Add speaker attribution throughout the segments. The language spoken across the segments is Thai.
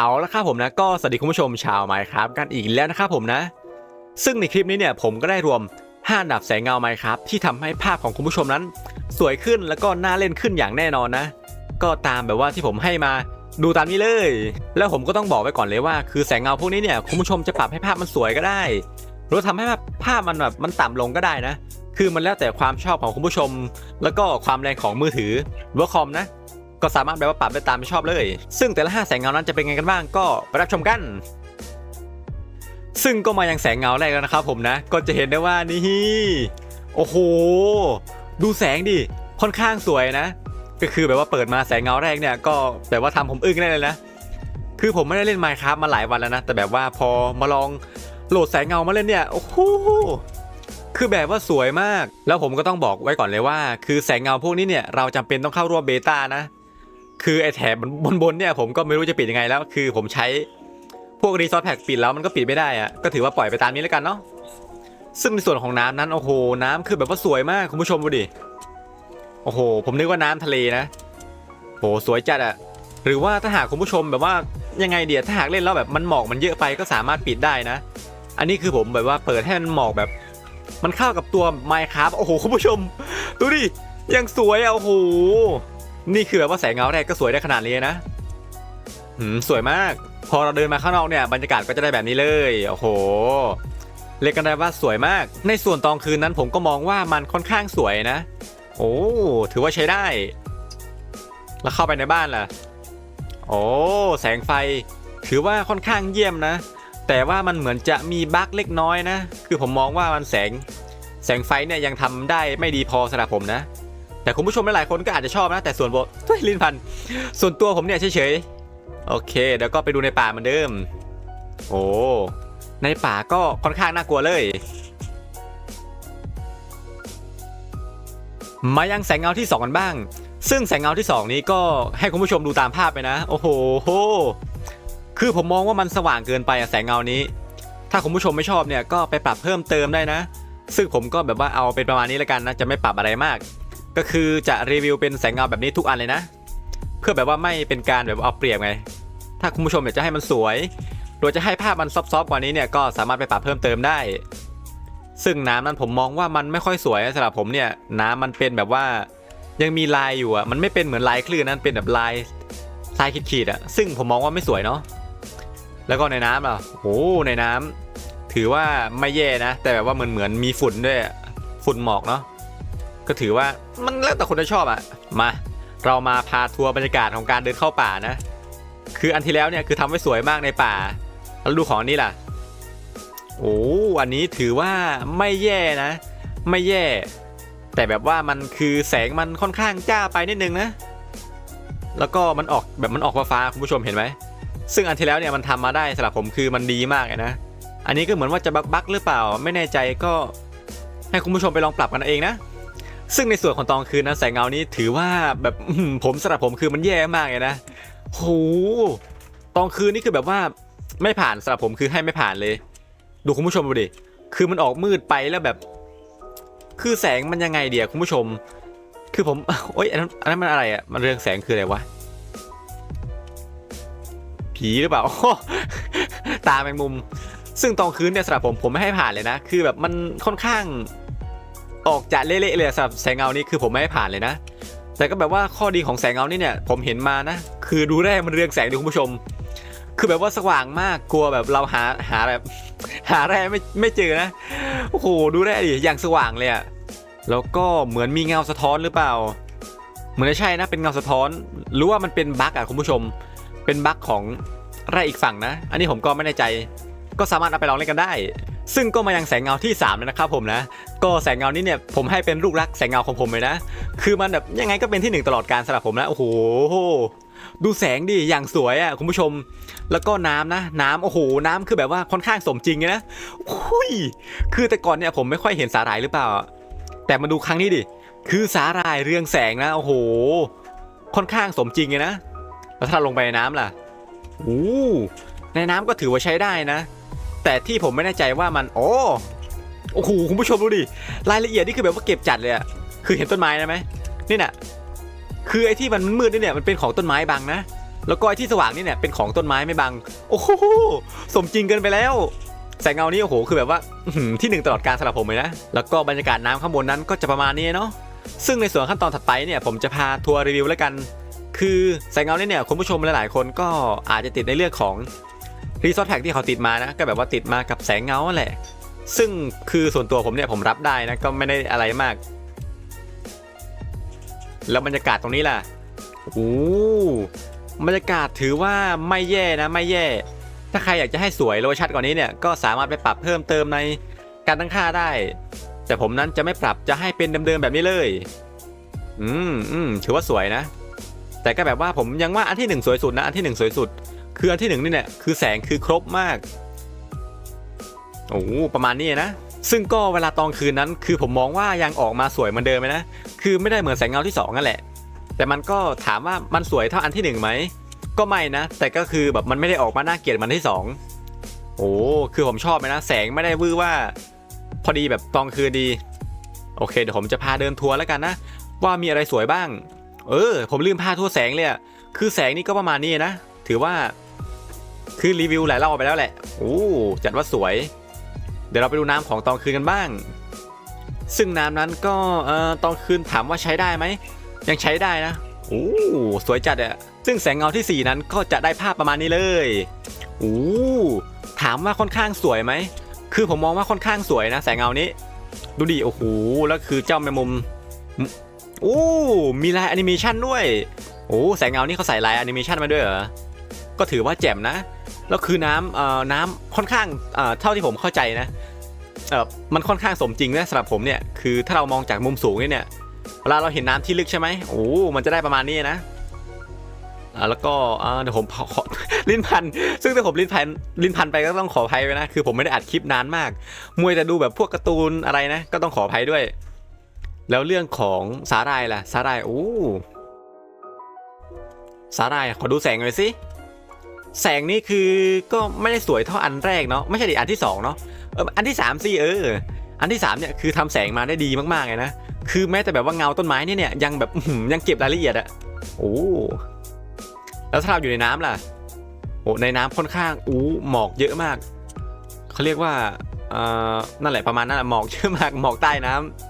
Speaker 1: เอาละครับผมนะก็สวัสดีคุณผู้ชมชาวไมค์ครับกันอีกแล้วนะครับผมนะ ซึ่งในคลิปนี้เนี่ยผมก็ได้รวม 5 อันดับแสงเงาไมค์ครับที่ทำให้ภาพของคุณผู้ชมนั้น สวยขึ้นแล้วก็น่าเล่นขึ้นอย่างแน่นอนนะ ก็ตามแบบว่าที่ผมให้มาดูตามนี้เลย แล้วผมก็ต้องบอกไว้ก่อนเลยว่า คือแสงเงาพวกนี้เนี่ยคุณผู้ชมจะปรับให้ภาพมันสวยก็ได้ หรือทำให้ภาพมันแบบมันต่ำลงก็ได้นะ คือมันแล้วแต่ความชอบของคุณผู้ชม แล้วก็ความแรงของมือถือหรือว่าคอมนะ ก็สามารถแบบว่าปรับได้ตามที่ชอบเลย ซึ่งแต่ละห้าแสงเงานั้นจะเป็นไงกันบ้างก็ไปรับชมกันซึ่งก็มายังแสงเงาแรกแล้วนะครับผมนะ ก็จะเห็นได้ว่านี่โอ้โห ดูแสงดิ ค่อนข้างสวยนะ ก็คือแบบว่าเปิดมาแสงเงาแรกเนี่ย ก็แบบว่าทำผมอึ้งได้เลยนะ คือผมไม่ได้เล่น Minecraft มาหลายวันแล้วนะ แต่แบบว่าพอมาลองโหลดแสงเงามาเล่นเนี่ย โอ้โห คือแบบว่าสวยมาก แล้วผมก็ต้องบอกไว้ก่อนเลยว่า คือแสงเงาพวกนี้เนี่ย เราจำเป็นต้องเข้าร่วมเบต้านะ คือไอ้แถบบนบนเนี่ยผมก็ไม่รู้จะปิดยังไงแล้ว คือผมใช้พวกรีซอสแพ็กปิดแล้วมันก็ปิดไม่ได้อะก็ถือว่าปล่อยไปตามนี้แล้วกันเนาะซึ่งในส่วนของน้ำนั้นโอ้โห น้ำคือแบบว่าสวยมากคุณผู้ชมดูดิโอ้โห ผมนึกว่าน้ำทะเลนะโหสวยจัดอะหรือว่าถ้าหากคุณผู้ชมแบบว่ายังไงเดียถ้าหากเล่นแล้วแบบมันหมอกมันเยอะไปก็สามารถปิดได้นะ อันนี้คือผมแบบว่าเปิดให้มันหมอกแบบ มันเข้ากับตัว Minecraft โอ้โหคุณผู้ชม ดูดิยังสวยอะโอ้โห นี่คือแบบว่าแสงเงาแรกก็สวยได้ขนาดนี้นะหืมสวยมาก พอเราเดินมาข้างนอกเนี่ยบรรยากาศก็จะได้แบบนี้เลยโอ้โหเรียกกันได้ว่าสวยมาก ในส่วนตอนคืนนั้นผมก็มองว่ามันค่อนข้างสวยนะ โอ้ถือว่าใช้ได้ แล้วเข้าไปในบ้านล่ะ โอ้แสงไฟ ถือว่าค่อนข้างเยี่ยมนะ แต่ว่ามันเหมือนจะมีบั๊กเล็กน้อยนะ คือผมมองว่ามันแสง แสงไฟเนี่ยยังทำได้ไม่ดีพอสำหรับผมนะ แต่คุณผู้ชมหลายๆคนก็อาจจะชอบนะแต่ส่วนผมเฮ้ยลิ้นพันส่วนตัวผมเนี่ยเฉยๆโอเคเดี๋ยวก็ไปดูในป่าเหมือนเดิม โอ้ในป่าก็ค่อนข้างน่ากลัวเลยมายังแสงเงาที่2กันบ้าง ซึ่งแสงเงาที่ 2 นี้ก็ให้คุณผู้ชมดูตามภาพไปนะ โอ้โห คือผมมองว่ามันสว่างเกินไปอะแสงเงานี้ ถ้าคุณผู้ชมไม่ชอบเนี่ยก็ไปปรับเพิ่มเติมได้นะ ซึ่งผมก็แบบว่าเอาเป็นประมาณนี้แล้วกันนะ จะไม่ปรับอะไรมาก ก็คือจะรีวิวเป็นแสงเงาแบบนี้ทุกอันเลยนะ เพื่อแบบว่าไม่เป็นการแบบว่าเอาเปรียบไง ถ้าคุณผู้ชมอยากจะให้มันสวย โดยจะให้ภาพมันซอฟๆกว่านี้เนี่ยก็สามารถไปปรับเพิ่มเติมได้ ซึ่งน้ำนั้นผมมองว่ามันไม่ค่อยสวยสำหรับผมเนี่ยน้ำมันเป็นแบบว่ายังมีลายอยู่อะมันไม่เป็นเหมือนลายคลื่นนั้นเป็นแบบลายทรายขีดๆอะซึ่งผมมองว่าไม่สวยเนาะแล้วก็ในน้ำอะโอ้ในน้ำถือว่าไม่แย่นะ แต่แบบว่าเหมือนเหมือนมีฝุ่นด้วยฝุ่นหมอกเนาะ ก็ถือว่ามันแล้วแต่คนจะชอบอะมา เรามาพาทัวร์บรรยากาศของการเดินเข้าป่านะ คืออันที่แล้วเนี่ยคือทำไว้สวยมากในป่า แล้วดูของนนี้ล่ะ โอ้อันนี้ถือว่าไม่แย่นะ ไม่แย่ แต่แบบว่ามันคือแสงมันค่อนข้างจ้าไปนิดนึงนะ แล้วก็มันออกแบบมันออกฟ้าคุณผู้ชมเห็นไหมซึ่งอันที่แล้วเนี่ยมันทำมาได้สำหรับผมคือมันดีมากเลยนะ อันนี้ก็เหมือนว่าจะบักบักหรือเปล่า ไม่แน่ใจก็ให้คุณผู้ชมไปลองปรับกันเองนะ ซึ่งในส่วนของตอนคืนนะแสงเงานี้ถือว่าแบบผมสำหรับผมคือมันแย่มากเลยนะโหตอนคืนนี่คือแบบว่าไม่ผ่านสำหรับผมคือให้ไม่ผ่านเลย ดูคุณผู้ชมดูดิคือมันออกมืดไปแล้วแบบ คือแสงมันยังไงเดียคุณผู้ชม คือผมโอ๊ยอันนั้นอันนั้นมันอะไรอะมันเรื่องแสงคืออะไรวะผีหรือเปล่าตาแมงมุม ซึ่งตอนคืนเนี่ยสำหรับผมผมไม่ให้ผ่านเลยนะ คือแบบมันค่อนข้าง ออกจะเละๆเลยสำหรับแสงเงานี้คือผมไม่ให้ผ่านเลยนะ แต่ก็แบบว่าข้อดีของแสงเงานี่เนี่ยผมเห็นมานะ คือดูแร่มันเรืองแสงดิคุณผู้ชม คือแบบว่าสว่างมากกลัวแบบเราหาหาแบบ หาแร่ไม่ไม่เจอนะโอ้โหดูแร่ดิอย่างสว่างเลยอะแล้วก็เหมือนมีเงาสะท้อนหรือเปล่า เหมือนจะใช่นะเป็นเงาสะท้อนหรือว่ามันเป็นบั๊กอะคุณผู้ชม เป็นบั๊กของแร่อีกฝั่งนะ อันนี้ผมก็ไม่แน่ใจ ก็สามารถเอาไปลองเล่นกันได้ ซึ่งก็มายังแสงเงาที่3แล้วนะครับผมนะ ก็แสงเงานี้เนี่ยผมให้เป็นลูกรักแสงเงาของผมเลยนะ คือมันแบบยังไงก็เป็นที่หนึ่งตลอดการสำหรับผมนะ โอ้โห ดูแสงดิอย่างสวยอะคุณผู้ชม แล้วก็น้ำนะ น้ำโอ้โห น้ำคือแบบว่าค่อนข้างสมจริงนะอุ้ย คือแต่ก่อนเนี่ยผมไม่ค่อยเห็นสาหร่ายหรือเปล่า แต่มาดูครั้งนี้ดิ คือสาหร่ายเรืองแสงนะ โอ้โห ค่อนข้างสมจริงนะ แล้วถ้าลงไปในน้ำล่ะ โอ้ในน้ำก็ถือว่าใช้ได้นะ แต่ที่ผมไม่แน่ใจว่ามันโอ้โอ้โหคุณผู้ชมดูดิรายละเอียดนี่คือแบบว่าเก็บจัดเลยอะคือเห็นต้นไม้นะไหมนี่น่ะคือไอ้ที่มันมืดนี่เนี่ยมันเป็นของต้นไม้บังนะแล้วก็ไอ้ที่สว่างนี่เนี่ยเป็นของต้นไม้ไม่บัง โอ้โหสมจริงเกินไปแล้วแสงเงานี่โอ้โหคือแบบว่าที่หนึ่งตลอดการสำหรับผมเลยนะแล้วก็บรรยากาศน้ำข้างบนนั้นก็จะประมาณนี้เนาะซึ่งในส่วนขั้นตอนถัดไปเนี่ยผมจะพาทัวร์รีวิวแล้วกัน คือแสงเงาเนี่ยเนี่ยคุณผู้ชมหลายๆ คนก็อาจจะติดในเรื่องของ รีสอร์ทแพ็กที่เขาติดมานะ ก็แบบว่าติดมากับแสงเงาแหละ ซึ่งคือส่วนตัวผมเนี่ยผมรับได้นะ ก็ไม่ได้อะไรมาก แล้วบรรยากาศตรงนี้ล่ะโอ้บรรยากาศถือว่าไม่แย่นะไม่แย่ ถ้าใครอยากจะให้สวยโลชัดกว่านี้เนี่ยก็สามารถไปปรับเพิ่มเติมในการตั้งค่าได้ แต่ผมนั้นจะไม่ปรับจะให้เป็นเดิมๆแบบนี้เลย อืมอืมถือว่าสวยนะ แต่ก็แบบว่าผมยังว่าอันที่หนึ่งสวยสุดนะอันที่หนึ่งสวยสุด คืออันที่หนึ่งนี่เนี่ยคือแสงคือครบมากโอ้ประมาณนี้นะซึ่งก็เวลาตอนคืนนั้นคือผมมองว่ายังออกมาสวยเหมือนเดิมไหมนะคือไม่ได้เหมือนแสงเงาที่สองนั่นแหละ แต่มันก็ถามว่ามันสวยเท่าอันที่หนึ่งไหมก็ไม่นะ แต่ก็คือแบบมันไม่ได้ออกมาน่าเกลียดเหมันที่สองโอ้คือผมชอบไหมนะ แสงไม่ได้วื้อว่า พอดีแบบตอนคืนดี โอเคเดี๋ยวผมจะพาเดินทัวร์แล้วกันนะ ว่ามีอะไรสวยบ้าง เออ ผมลืมพาทั่วแสงเลยอะคือแสงนี่ก็ประมาณนี้นะ ถือว่า คือรีวิวหลายรอบไปแล้วแหละโอ้จัดว่าสวย เดี๋ยวเราไปดูน้ำของตอนคืนกันบ้าง ซึ่งน้ำนั้นก็เอ่อตอนคืนถามว่าใช้ได้ไหม ยังใช้ได้นะโอ้สวยจัดอะซึ่งแสงเงาที่ 4 นั้นก็จะได้ภาพประมาณนี้เลยโอ้ถามว่าค่อนข้างสวยไหม คือผมมองว่าค่อนข้างสวยนะ แสงเงานี้ ดูดิโอ้โหแล้วคือเจ้าแมมุมโอ้มีลายแอนิเมชันด้วย โอ้แสงเงานี่เขาใส่ลายแอนิเมชันมาด้วยเหรอ ก็ถือว่าแจ่มนะ แล้วคือน้ำเอ่อน้ำค่อนข้างเอ่อเท่าที่ผมเข้าใจนะเอ่อมันค่อนข้างสมจริงนะสำหรับผมเนี่ยคือถ้าเรามองจากมุมสูงเนี่ยเนี่ยเวลาเราเห็นน้ำที่ลึกใช่ไหมโอ้มันจะได้ประมาณนี้นะแล้วก็เดี๋ยวผมขอลิ้นพัน ซึ่งถ้าผมลิ้นพันลิ้นพันไปก็ต้องขออภัยไว้นะ คือผมไม่ได้อัดคลิปนานมาก มวยแต่ดูแบบพวกการ์ตูนอะไรนะ ก็ต้องขออภัยด้วย แล้วเรื่องของสาหร่ายล่ะ สาหร่ายโอ้สาหร่ายขอดูแสงหน่อยสิ แสงนี่คือก็ไม่ได้สวยเท่าอันแรกเนาะไม่ใช่ดิอันที่สองเนาะเอออันที่สามสิเออ อันที่สามเนี่ยคือทำแสงมาได้ดีมากๆเลยนะคือแม้แต่แบบว่าเงาต้นไม้เนี่ยเนี่ยยังแบบยังเก็บรายละเอียดอะโอ้แล้วถ้าเราอยู่ในน้ำล่ะโอ้ในน้ำค่อนข้างอู้หมอกเยอะมากเขาเรียกว่าเอ่อนั่นแหละประมาณนั้นแหละหมอกเยอะมากหมอกใต้น้ำ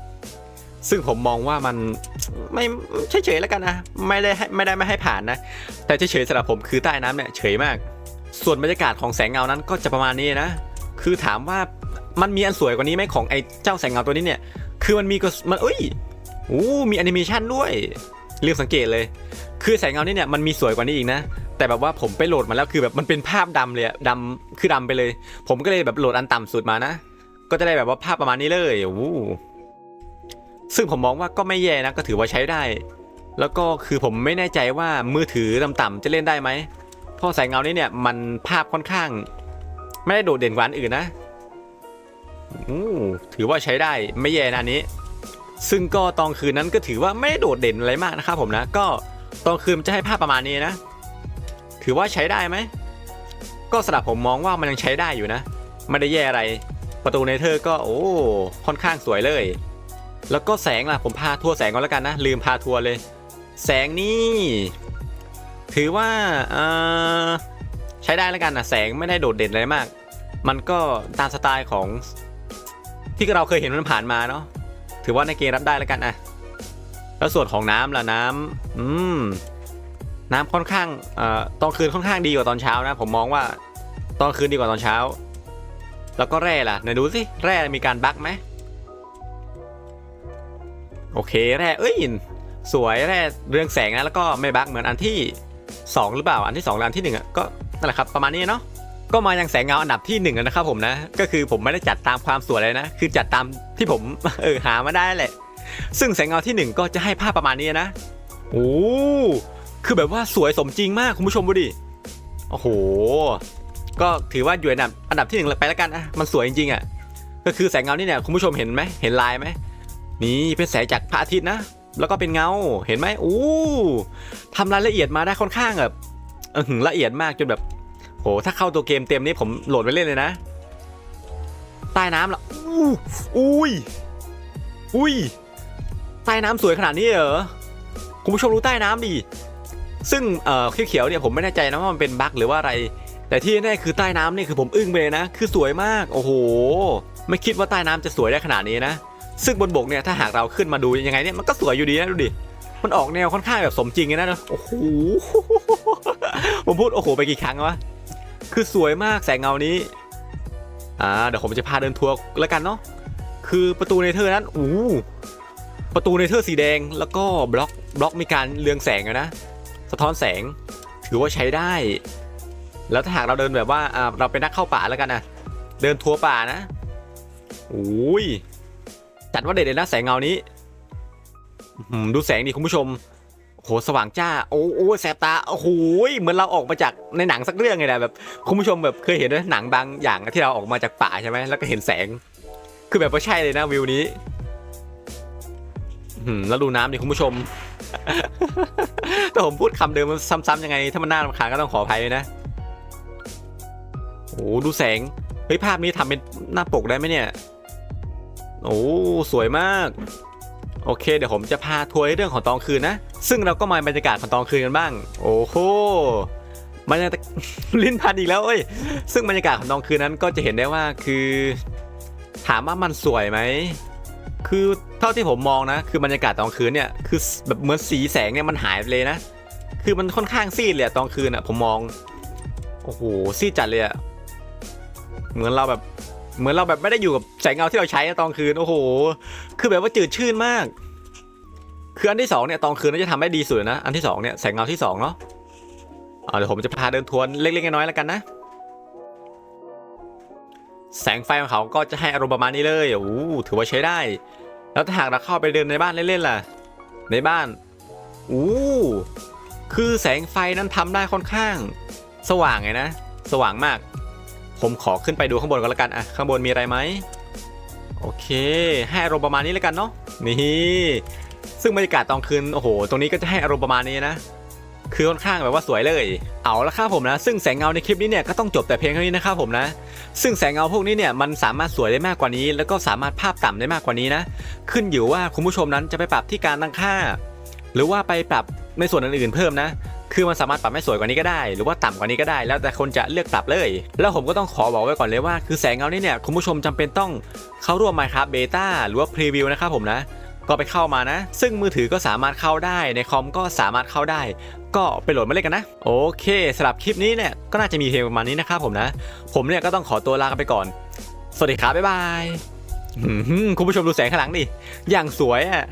Speaker 1: ซึ่งผมมองว่ามันไม่เฉยๆแล้วกันนะ ไม่ได้ไม่ได้ไม่ให้ผ่านนะ แต่เฉยๆสำหรับผมคือใต้น้ำเนี่ยเฉยมาก ส่วนบรรยากาศของแสงเงานั้นก็จะประมาณนี้นะ คือถามว่ามันมีอันสวยกว่านี้ไหมของไอ้เจ้าแสงเงาตัวนี้เนี่ย คือมันมีก็มันเอ้ยโอ้มีแอนิเมชันด้วยลืมสังเกตเลย คือแสงเงานี่เนี่ยมันมีสวยกว่านี้อีกนะ แต่แบบว่าผมไปโหลดมาแล้วคือแบบมันเป็นภาพดำเลยดำคือดำไปเลย ผมก็เลยแบบโหลดอันต่ำสุดมานะ ก็จะได้แบบว่าภาพประมาณนี้เลยโอ้ ซึ่งผมมองว่าก็ไม่แย่นะก็ถือว่าใช้ได้ แล้วก็คือผมไม่แน่ใจว่ามือถือต่ำๆจะเล่นได้ไหมเพราะแสงเงานี้เนี่ยมันภาพค่อนข้าง ไม่ได้โดดเด่นกว่าอันอื่นนะอู้ถือว่าใช้ได้ไม่แย่นะอันนี้ ซึ่งก็ตอนคืนนั้นก็ถือว่าไม่ได้โดดเด่นอะไรมากนะครับผมนะ ก็ตอนคืนมันจะให้ภาพประมาณนี้นะ ถือว่าใช้ได้ไหมก็สำหรับผมมองว่ามันยังใช้ได้อยู่นะ ไม่ได้แย่อะไร ประตูเนเธอร์ก็โอ้ค่อนข้างสวยเลย แล้วก็แสงล่ะผมพาทัวร์แสงก่อนแล้วกันนะ ลืมพาทัวร์เลย แสงนี่ ถือว่าใช้ได้แล้วกันนะแสงไม่ได้โดดเด่นอะไรมาก มันก็ตามสไตล์ของ ที่เราเคยเห็นมันผ่านมาเนาะถือว่าในเกมรับได้แล้วกันอะแล้วส่วนของน้ำล่ะน้ำอืม น้ำค่อนข้างเอ่อตอนคืนค่อนข้างดีกว่าตอนเช้านะ ผมมองว่าตอนคืนดีกว่าตอนเช้า แล้วก็แร่ล่ะไหนดูสิแร่มีการบั๊กไหม โอเคแร่เอ้ยสวยแร่เรืองแสงนะแล้วก็ไม่บั๊กเหมือนอันที่สองหรือเปล่าอันที่สองหรืออันที่หนึ่งอะก็นั่นแหละครับประมาณนี้เนาะก็มายังแสงเงาอันดับที่หนึ่งนะครับผมนะ ก็คือผมไม่ได้จัดตามความสวยเลยนะ คือจัดตามที่ผมเออหามาได้แหละ ซึ่งแสงเงาที่หนึ่งก็จะให้ภาพประมาณนี้นะโอ้คือแบบว่าสวยสมจริงมากคุณผู้ชมดูดิโอ้โห ก็ถือว่าอยู่อันดับอันดับที่หนึ่งไปแล้วกันนะมันสวยจริงๆอะก็คือแสงเงานี่เนี่ยคุณผู้ชมเห็นไหมเห็นลายไหม นี่เป็นแสงจากพระอาทิตย์นะ แล้วก็เป็นเงา เห็นไหมโอ้ทำรายละเอียดมาได้ค่อนข้างแบบละเอียดมากจนแบบโหถ้าเข้าตัวเกมเต็มนี้ผมโหลดไว้เล่นเลยนะ ใต้น้ำเหรออู้อุ้ยอุ้ยใต้น้ำสวยขนาดนี้เหรอคุณผู้ชมรู้ใต้น้ำดิซึ่งเอ่อเขียวๆเนี่ยผมไม่แน่ใจนะว่ามันเป็นบั๊กหรือว่าอะไร แต่ที่แน่คือใต้น้ำเนี่ยคือผมอึ้งไปเลยนะ คือสวยมาก โอ้โห ไม่คิดว่าใต้น้ำจะสวยได้ขนาดนี้นะ ซึ่งบนบกเนี่ยถ้าหากเราขึ้นมาดูยังไงเนี่ยมันก็สวยอยู่ดีนะดูดิมันออกแนวค่อนข้างแบบสมจริงเลยนะโอ้โหผมพูดโอ้โหไปกี่ครั้งวะคือสวยมากแสงเงานี้อ่าเดี๋ยวผมจะพาเดินทัวร์แล้วกันเนาะคือประตูเนเธอร์นั้นอู้ประตูเนเธอร์สีแดงแล้วก็บล็อกบล็อกมีการเรืองแสงนะ สะท้อนแสงถือว่าใช้ได้ แล้วถ้าหากเราเดินแบบว่าอ่าเราเป็นนักเข้าป่าแล้วกันนะเดินทัวร์ป่านะอุ้ย จัดว่าเด็ดเลยนะแสงเงานี้ดูแสงดิคุณผู้ชมโหสว่างจ้าโอ้โอ้แสบตาโอ้โหเหมือนเราออกมาจากในหนังสักเรื่องไงนะแบบคุณผู้ชมแบบเคยเห็นไหมหนังบางอย่างที่เราออกมาจากป่าใช่ไหมแล้วก็เห็นแสง คือแบบว่าใช่เลยนะวิวนี้แล้วดูน้ำดิคุณผู้ชม แต่ผมพูดคำเดิมมันซ้ำๆยังไง ถ้ามันน่ารำคาญก็ต้องขออภัยด้วยนะโอ้ดูแสงเฮ้ยภาพนี้ทำเป็นหน้าปกได้ไหมเนี่ย โอ้สวยมาก โอเค เดี๋ยวผมจะพาทัวร์เรื่องของตอนคืนนะ ซึ่งเราก็มาบรรยากาศของตอนคืนกันบ้าง โอ้โหบรรยากาศลิ้นพันอีกแล้วเอ้ยซึ่งบรรยากาศของตอนคืนนั้นก็จะเห็นได้ว่าคือ ถามว่ามันสวยไหมคือเท่าที่ผมมองนะ คือบรรยากาศตอนคืนเนี่ยคือแบบเหมือนสีแสงเนี่ยมันหายไปเลยนะ คือมันค่อนข้างซีดเลยตอนคืนอะผมมองโอ้โหซีดจัดเลยอะเหมือนเราแบบ เหมือนเราแบบไม่ได้อยู่กับแสงเงาที่เราใช้ตอนคืนโอ้โห คือแบบว่าจืดชื่นมาก คืออันที่สองเนี่ยตอนคืนน่าจะทำได้ดีสุดนะ อันที่สองเนี่ยแสงเงาที่สองเนาะเดี๋ยวผมจะพาเดินทวนเล็กๆน้อยๆแล้วกันนะ แสงไฟของเขาก็จะให้อารมณ์ประมาณนี้เลยโอ้โหถือว่าใช้ได้ แล้วถ้าหากเราเข้าไปเดินในบ้านเล่นๆล่ะ ในบ้านอู้คือแสงไฟนั้นทำได้ค่อนข้าง สว่างไงนะ สว่างมาก ผมขอขึ้นไปดูข้างบนก่อนละกันอะข้างบนมีอะไรไหมโอเค ให้อารมณ์ประมาณนี้แล้วกันเนาะนี่ซึ่งบรรยากาศตอนคืนโอ้โห ตรงนี้ก็จะให้อารมณ์ประมาณนี้นะคือค่อนข้างแบบว่าสวยเลย เอาละครับผมนะ ซึ่งแสงเงาในคลิปนี้เนี่ยก็ต้องจบแต่เพียงเท่านี้นะครับผมนะ ซึ่งแสงเงาพวกนี้เนี่ยมันสามารถสวยได้มากกว่านี้ แล้วก็สามารถภาพต่ำได้มากกว่านี้นะ ขึ้นอยู่ว่าคุณผู้ชมนั้นจะไปปรับที่การตั้งค่า หรือว่าไปปรับในส่วนอื่นๆเพิ่มนะ คือมันสามารถปรับให้สวยกว่านี้ก็ได้ หรือว่าต่ำกว่านี้ก็ได้ แล้วแต่คนจะเลือกปรับเลย แล้วผมก็ต้องขอบอกไว้ก่อนเลยว่า คือแสงเงานี่เนี่ยคุณผู้ชมจำเป็นต้องเข้าร่วม Minecraft Beta หรือว่า Preview นะครับผมนะก็ไปเข้ามานะ ซึ่งมือถือก็สามารถเข้าได้ในคอมก็สามารถเข้าได้ ก็ไปโหลดมาเล่นกันนะ โอเคสำหรับคลิปนี้เนี่ยก็น่าจะมีเพียงประมาณนี้นะครับผมนะ ผมเนี่ยก็ต้องขอตัวลาไปก่อน สวัสดีครับบ๊ายบายคุณผู้ชมดูแสงข้างหลังดิอย่างสวยอะ